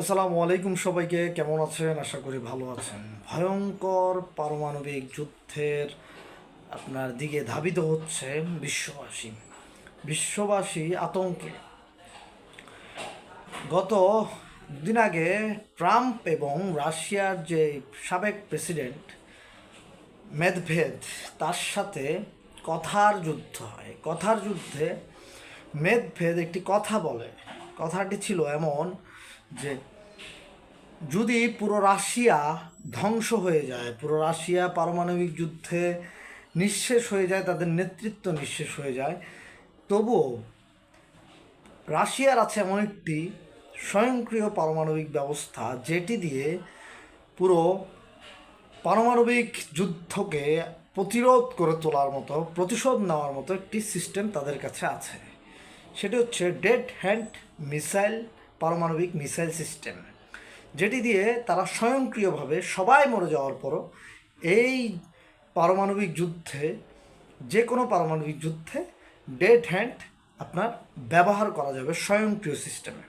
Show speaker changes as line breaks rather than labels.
আসসালামু আলাইকুম সবাইকে, কেমন আছেন? আশা করি ভালো আছেন। ভয়ঙ্কর পারমাণবিক যুদ্ধের আপনার দিকে ধাবিত হচ্ছে বিশ্ববাসী। বিশ্ববাসী আতঙ্কে। গত দিন আগে ট্রাম্প এবং রাশিয়ার যে সাবেক প্রেসিডেন্ট মেদভেদ, তার সাথে কথার যুদ্ধ হয়। কথার যুদ্ধে মেদভেদ একটি কথা বলে। কথাটি ছিল এমন যে যদি পুরো রাশিয়া ধ্বংস হয়ে যায়, পুরো রাশিয়া পারমাণবিক যুদ্ধে নিঃশেষ হয়ে যায়, তাদের নেতৃত্ব নিঃশেষ হয়ে যায়, তবুও রাশিয়ার আছে এমন একটি স্বয়ংক্রিয় পারমাণবিক ব্যবস্থা যেটি দিয়ে পুরো পারমাণবিক যুদ্ধকে প্রতিরোধ করে তোলার মতো, প্রতিশোধ নেওয়ার মতো একটি সিস্টেম তাদের কাছে আছে। সেটি হচ্ছে ডেড হ্যান্ড মিসাইল পারমাণবিক মিসাইল সিস্টেম, যেটি দিয়ে তারা স্বয়ংক্রিয়ভাবে সবাই মরে যাওয়ার পরও এই পারমাণবিক যুদ্ধে, যে কোনো পারমাণবিক যুদ্ধে ডেড হ্যান্ড আপনার ব্যবহার করা যাবে স্বয়ংক্রিয় সিস্টেমে।